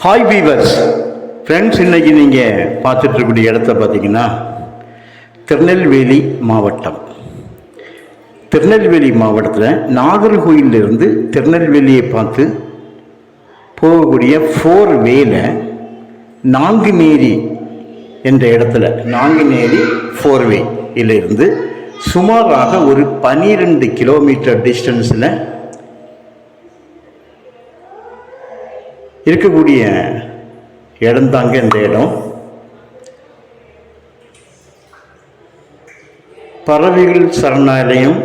Hi beavers friends இன்னைக்கு நீங்கள் பார்த்துட்ருக்கக்கூடிய இடத்த பார்த்தீங்கன்னா திருநெல்வேலி மாவட்டம். திருநெல்வேலி மாவட்டத்தில் நாகர்கோயிலிருந்து திருநெல்வேலியை பார்த்து போகக்கூடிய ஃபோர் வேல நாங்குநேரி என்ற இடத்துல நாங்குநேரி ஃபோர்வே இருந்து சுமாராக ஒரு பனிரெண்டு கிலோமீட்டர் டிஸ்டன்ஸில் இருக்கக்கூடிய இடம்தாங்க இந்த இடம். பறவைகள் சரணாலயம்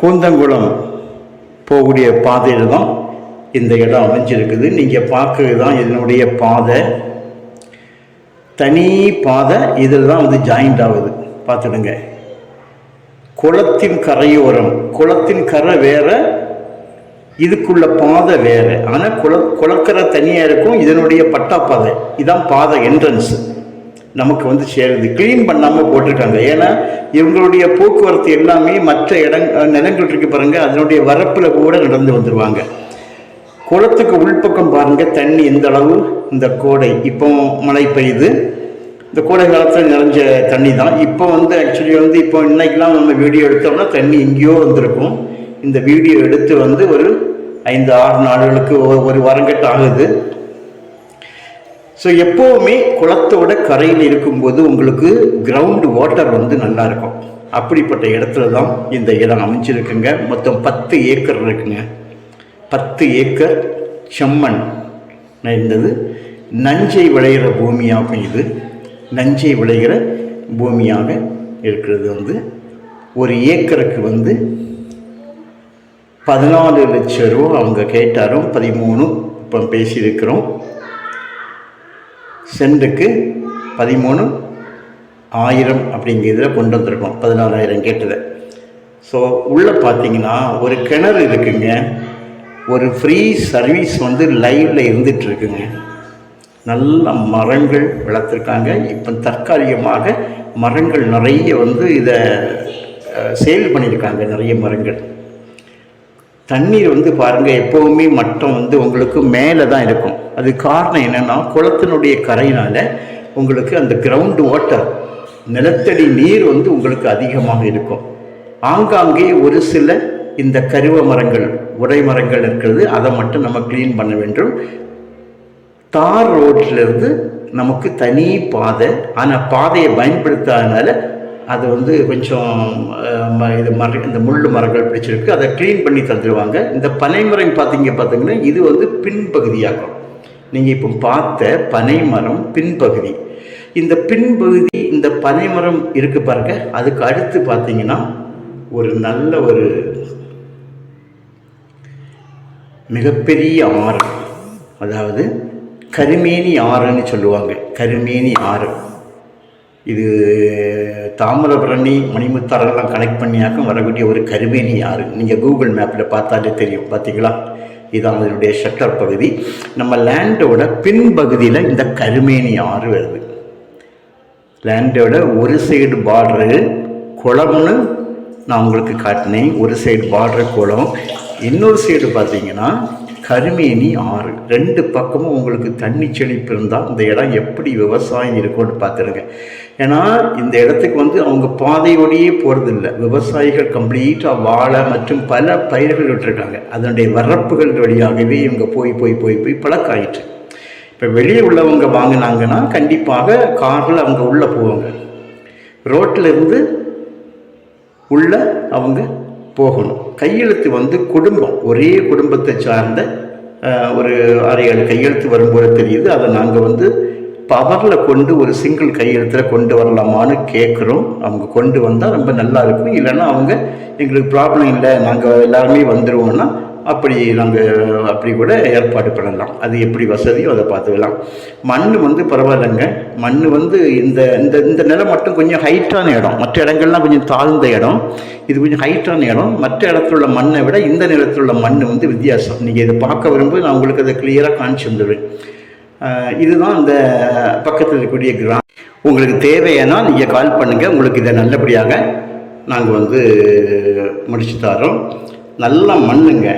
கூந்தங்குளம் போகக்கூடிய பாதையில் தான் இந்த இடம் அமைஞ்சிருக்குது. நீங்கள் பார்க்கறது தான் இதனுடைய பாதை. தனி பாதை இதில் தான் வந்து ஜாயிண்ட் ஆகுது. பார்த்துடுங்க. குளத்தின் கரையோரம். குளத்தின் கரை வேற இதுக்குள்ள பாதை வேற. ஆனால் குள குளக்கரை தனியாக இருக்கும் இதனுடைய பட்டா பாதை. இதான் பாதை என்ட்ரன்ஸ் நமக்கு வந்து சேருது. க்ளீன் பண்ணாமல் போட்டிருக்காங்க. ஏன்னா இவங்களுடைய போக்குவரத்து எல்லாமே மற்ற இடங் நிலங்கள் இருக்கு பாருங்க அதனுடைய வரப்பில் கூட நடந்து வந்துடுவாங்க குளத்துக்கு உள்பக்கம் பாருங்க தண்ணி எந்த அளவு இந்த கோடை. இப்போ மழை பெய்யுது. இந்த கோடை காலத்தில் நிறைஞ்ச தண்ணி தான். இப்போ வந்து ஆக்சுவலி வந்து இப்போ இன்னைக்கெல்லாம் நம்ம வீடியோ எடுத்தோம்னா தண்ணி எங்கேயோ வந்திருக்கும். இந்த வீடியோ எடுத்து வந்து ஒரு ஐந்து ஆறு நாடுகளுக்கு ஒரு வாரங்கட்டு ஆகுது. ஸோ எப்போவுமே குளத்தோட கரையில் இருக்கும்போது உங்களுக்கு கிரவுண்ட் வாட்டர் வந்து நல்லா இருக்கும். அப்படிப்பட்ட இடத்துல தான் இந்த இடம் அமைஞ்சிருக்குங்க. மொத்தம் பத்து ஏக்கர் இருக்குங்க. பத்து ஏக்கர் செம்மண் இருந்தது நஞ்சை விளைகிற பூமியாகும் இது. நஞ்சை விளைகிற பூமியாக இருக்கிறது வந்து. ஒரு ஏக்கருக்கு வந்து பதினாலு லட்சம் ரூபா அவங்க கேட்டாரும் பதிமூணு இப்போ பேசியிருக்கிறோம். சென்ட்டுக்கு பதிமூணு ஆயிரம் அப்படிங்கிறதுல கொண்டு வந்திருக்கோம். பதினாலாயிரம் கேட்டதை. ஸோ உள்ளே பார்த்தீங்கன்னா ஒரு கிணறு இருக்குங்க. ஒரு ஃப்ரீ சர்வீஸ் வந்து லைவில் இருந்துகிட்ருக்குங்க நல்ல மரங்கள் வளர்த்துருக்காங்க. இப்போ தற்காலிகமாக மரங்கள் நிறைய வந்து இதை சேல் பண்ணியிருக்காங்க. நிறைய மரங்கள். தண்ணீர் வந்து பாருங்கள் எப்போவுமே மட்டம் வந்து உங்களுக்கு மேலே தான் இருக்கும். அது காரணம் என்னென்னா குளத்தினுடைய கரையினால் உங்களுக்கு அந்த கிரவுண்ட் வாட்டர் நிலத்தடி நீர் வந்து உங்களுக்கு அதிகமாக இருக்கும். ஆங்காங்கே ஒரு சில இந்த கருவ மரங்கள் உடை மரங்கள் இருக்கிறது அதை மட்டும் நம்ம க்ளீன் பண்ண வேண்டும். தார் ரோட்லேருந்து நமக்கு தனி பாதை ஆனால் பாதையை பயன்படுத்தாதனால அது வந்து கொஞ்சம் இது மர இந்த முள் மரங்கள் பிடிச்சிருக்கு. அதை க்ளீன் பண்ணி தந்துடுவாங்க இந்த பனைமரம் பார்த்தீங்க பார்த்தீங்கன்னா இது வந்து பின்பகுதியாகும் நீங்கள் இப்போ பார்த்த பனைமரம் பின்பகுதி. இந்த பின்பகுதி இந்த பனைமரம் இருக்கு பாருங்க. அதுக்கு அடுத்து பார்த்தீங்கன்னா ஒரு நல்ல ஒரு மிகப்பெரிய ஆறு. அதாவது கருமேனி ஆறுன்னு சொல்லுவாங்க. கருமேனி ஆறு. இது தாமிரபரணி மணிமுத்தாரெல்லாம் கனெக்ட் பண்ணியாக்கும் வரக்கூடிய ஒரு கருமேனி ஆறு நீங்கள் கூகுள் மேப்பில் பார்த்தாலே தெரியும். பார்த்தீங்களா இதான் அதனுடைய ஷட்டர் பகுதி. நம்ம லேண்டோட பின்பகுதியில் இந்த கருமேனி ஆறு வருது? லேண்டோட ஒரு சைடு பார்டரு குளம்னு நான் உங்களுக்கு காட்டினேன். ஒரு சைடு பார்டர் குளம். இன்னொரு சைடு பார்த்தீங்கன்னா கருமேனி ஆறு. ரெண்டு பக்கமும் உங்களுக்கு தண்ணி செழிப்பு இருந்தால் இந்த இடம் எப்படி விவசாயம் இருக்கும்னு பார்த்துருங்க. ஏன்னா இந்த இடத்துக்கு வந்து அவங்க பாதையோடையே போகிறதில்ல விவசாயிகள் கம்ப்ளீட்டாக வாழை மற்றும் பல பயிர்கள் விட்டுருக்காங்க. அதனுடைய வரப்புகள் வழியாகவே இவங்க போய் போய் போய் போய் பழக்காயிட்டு இப்போ வெளியே உள்ளவங்க வாங்கினாங்கன்னா கண்டிப்பாக காரில் அவங்க உள்ளே போவாங்க. ரோட்டில் இருந்து உள்ள அவங்க போகணும். கையெழுத்து வந்து குடும்பம். ஒரே குடும்பத்தை சார்ந்த ஒரு ஆறு ஏழு கையெழுத்து வரும்போது தெரியுது. அதை நாங்கள் வந்து பவரில் கொண்டு ஒரு சிங்கிள் கையெழுத்தில் கொண்டு வரலாமான்னு கேட்குறோம் அவங்க கொண்டு வந்தால் ரொம்ப நல்லா இருக்கும். இல்லைன்னா அவங்க எங்களுக்கு ப்ராப்ளம் இல்லை. நாங்கள் எல்லாருமே வந்துடுவோம்னா அப்படி நாங்கள் அப்படி கூட ஏற்பாடு பண்ணலாம். அது எப்படி வசதியோ அதை பார்த்துக்கலாம். மண் வந்து பரவாயில்லைங்க. மண் வந்து இந்த இந்த இந்த நிலம் மட்டும் கொஞ்சம் ஹைட்டான இடம். மற்ற இடங்கள்லாம் கொஞ்சம் தாழ்ந்த இடம். இது கொஞ்சம் ஹைட்டான இடம். மற்ற இடத்துல உள்ள மண்ணை விட இந்த நிலத்தில் உள்ள மண் வந்து வித்தியாசம். நீங்கள் இதை பார்க்க வரும்போது நான் உங்களுக்கு அதை கிளியராக காமிச்சு வந்துடுவேன் இதுதான் இந்த பக்கத்தில் இருக்கக்கூடிய கிராமம். உங்களுக்கு தேவையானா நீங்கள் கால் பண்ணுங்கள் உங்களுக்கு இதை நல்லபடியாக நாங்கள் வந்து முடிச்சு தரோம். நல்ல மண்ணுங்க.